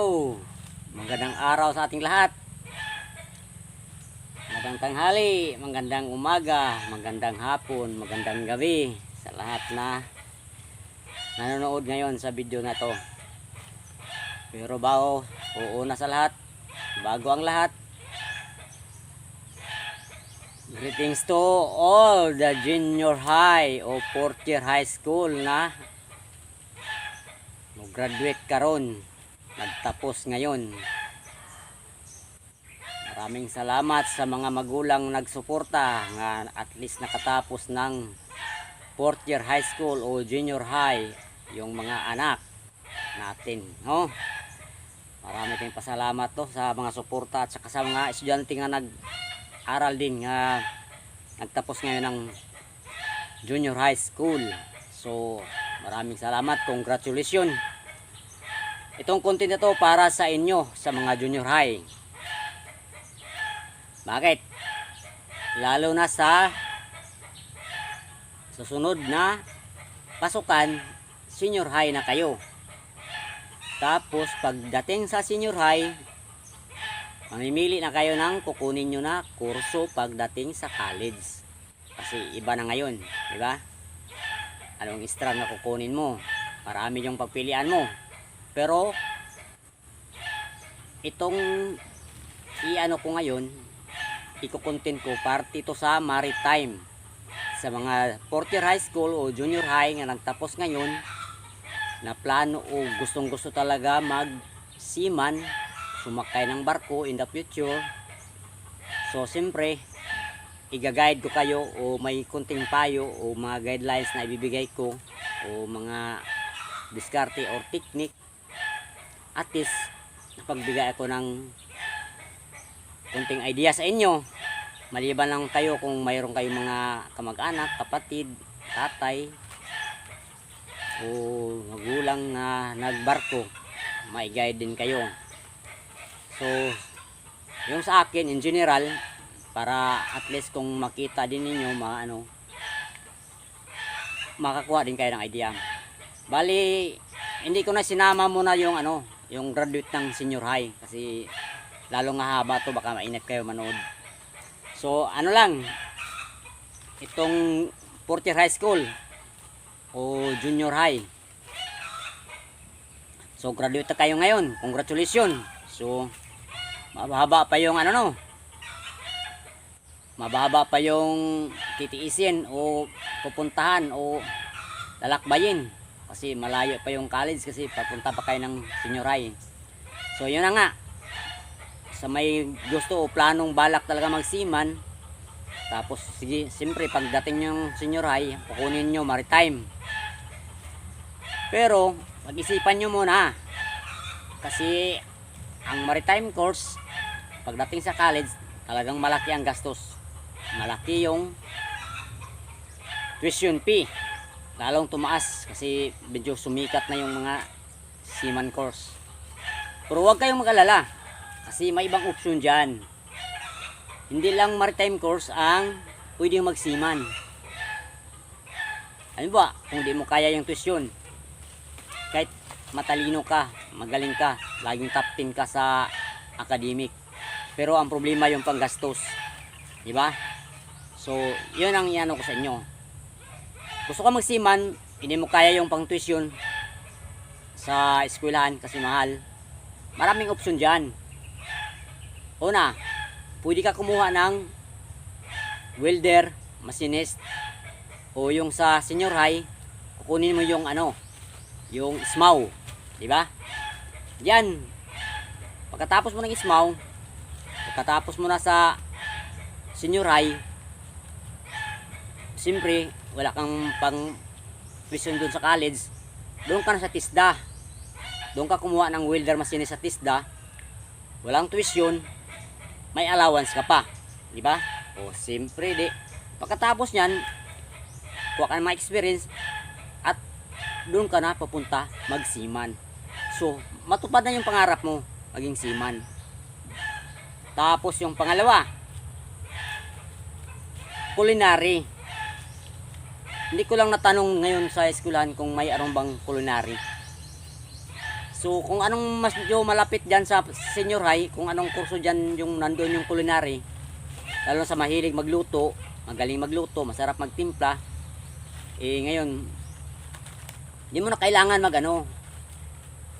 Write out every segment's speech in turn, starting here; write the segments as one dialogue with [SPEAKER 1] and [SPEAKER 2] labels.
[SPEAKER 1] Magandang araw sa ating lahat. Magandang tanghali, magandang umaga, magandang hapon, magandang gabi sa lahat na nanonood ngayon sa video na to. Pero bago, uuna sa lahat, bago ang lahat, Greetings to all the junior high o fourth year high school na graduate karon nagtapos ngayon. Maraming salamat sa mga magulang nagsuporta nga at least nakatapos ng fourth year high school o junior high yung mga anak natin no? Marami tayong pasalamat to sa mga suporta at saka sa mga estudyante nga nag aral din nga nagtapos ngayon ng junior high school. So maraming salamat. Congratulations itong content na para sa inyo sa mga junior high bakit lalo na sa susunod na pasukan senior high na kayo tapos pagdating sa senior high Mamimili na kayo ng kukunin nyo na kurso pagdating sa college. Kasi iba na ngayon, di ba? Anong strand na kukunin mo? Marami yung pagpilian mo. Pero, itong i-ano ko ngayon, iko-content ko party to sa maritime. Sa mga 4 year high school o junior high nga nagtapos ngayon, na plano o gustong gusto talaga mag seaman sumakay ng barko in the future. So, siyempre, iga-guide ko kayo o may kunting payo o mga guidelines na ibibigay ko o mga diskarte or technique. At least, napagbigay ako ng kunting idea sa inyo. Maliban lang kayo kung mayroon kayong mga kamag-anak, kapatid, tatay, o magulang na nagbarko, may guide din kayo. So, yung sa akin in general, para at least kung makita din ninyo, ma ano, makakuha din kayo ng idea. Bali, hindi ko na sinama muna yung ano, yung graduate ng senior high kasi lalo nga haba to baka mainip kayo manood. So, ano lang, itong 4 year high school o junior high. So, graduate na kayo ngayon. Congratulations. So, mababa pa yung ano no mababa pa yung titiisin o pupuntahan o lalakbayin kasi malayo pa yung college kasi papunta pa kayo ng senior high. So yun na nga. Sa may gusto o planong balak talaga magsiman tapos sige siyempre pagdating yung senior high kukunin nyo maritime. Pero pag-isipan nyo muna. Kasi ang maritime course pagdating sa college talagang malaki ang gastos. Malaki yung tuition fee lalong tumaas kasi medyo sumikat na yung mga seaman course. Pero huwag kayong mag-alala kasi may ibang option dyan. Hindi lang maritime course ang pwedeng magsiman ano ba kung di mo kaya yung tuition kahit matalino ka magaling ka laging top 10 ka sa academic. Pero ang problema yung panggastos. Di ba? So yun ang iano ko sa inyo gusto ka magsiman hindi mo kaya yung pang tuition sa eskwelahan kasi mahal. Maraming opsyon dyan. Una pwede ka kumuha ng welder machinist o yung sa senior high kukunin mo yung ano yung SMAW di ba? Yan. Pagkatapos mo ng SMAW pagkatapos mo na sa senior high siyempre wala kang pang tuition doon sa college. Doon ka na sa TISDA. Doon ka kumuha ng welder machine sa TISDA. Walang tuition may allowance ka pa. Di ba? O siyempre di. Pagkatapos niyan kuha ka ng experience at doon ka na papunta magsiman so matupad na yung pangarap mo maging seaman. Tapos yung pangalawa culinary hindi ko lang natanong ngayon sa eskwelahan kung may arong culinary So kung anong mas medyo malapit dyan sa senior high, kung anong kurso dyan yung nandun yung culinary, lalo sa mahilig magluto, magaling magluto, masarap magtimpla, eh ngayon, di mo na kailangan mag ano,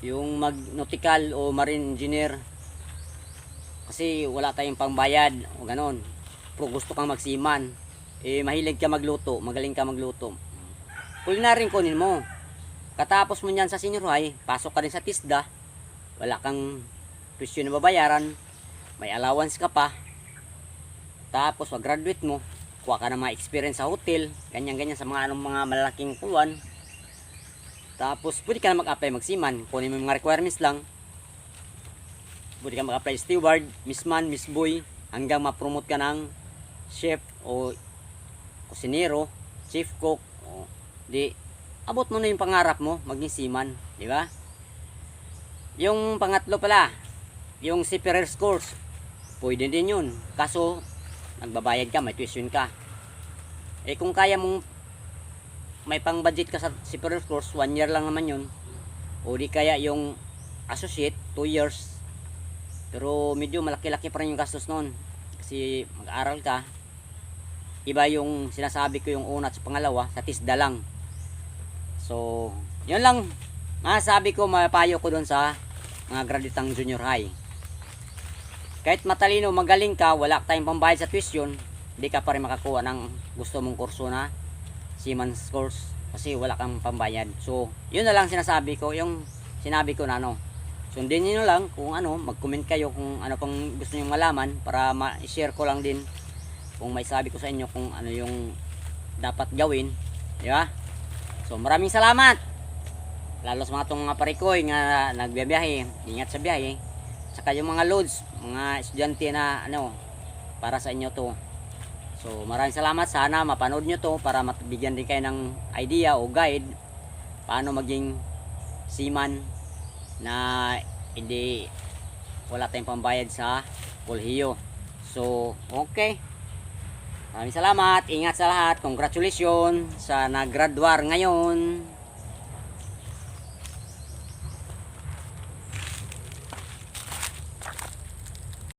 [SPEAKER 1] yung mag nautical o marine engineer. Kasi wala tayong pangbayad o ganon. Pero gusto kang magsiman, eh mahilig ka magluto, magaling ka magluto. Culinary kunin mo. Katapos mo niyan sa senior high, pasok ka rin sa TISDA, wala kang tuition na babayaran, may allowance ka pa. Tapos pag graduate mo, kuha ka ng mga experience sa hotel, ganyan-ganyan sa mga anong mga malalaking kuwan. Tapos pwede ka na mag-apply magsiman, kunin mo yung mga requirements lang. Pwede ka mag-apply steward, miss man, miss boy, hanggang ma-promote ka ng chef o kusinero, chief cook, o di abot mo na yung pangarap mo, maging seaman, di ba? Yung pangatlo pala, yung seafarer's course, pwede din yun. Kaso, nagbabayad ka, may tuition ka. Eh kung kaya mong may pang budget ka sa seafarer's course, one year lang naman yun. O di kaya yung associate, two years. Pero medyo malaki-laki pa rin yung gastos noon. Kasi mag-aaral ka, iba yung sinasabi ko yung una at sa pangalawa, sa TISDA lang. So, yun lang. Masasabi ko, mapayo ko doon sa mga graditang junior high. Kahit matalino, magaling ka, wala tayong pambayad sa tuition, hindi ka pa rin makakuha ng gusto mong kurso na Siemens course kasi wala kang pambayad. So, yun na lang sinasabi ko, yung sinabi ko na ano. Sundin niyo lang kung ano, mag-comment kayo kung ano pang gusto niyo malaman para ma-share ko lang din kung may sabi ko sa inyo kung ano yung dapat gawin. Di ba? So maraming salamat. Lalo sa mga itong mga parikoy nga nagbiyahe, ingat sa biyahe. Saka yung mga loads, mga estudyante na ano, para sa inyo to. So maraming salamat. Sana mapanood nyo to para mabigyan din kayo ng idea o guide paano maging seaman na hindi wala tayong pambayad sa kolhiyo. So, okay. Maraming salamat. Ingat sa lahat. Congratulations sa nag-graduar ngayon.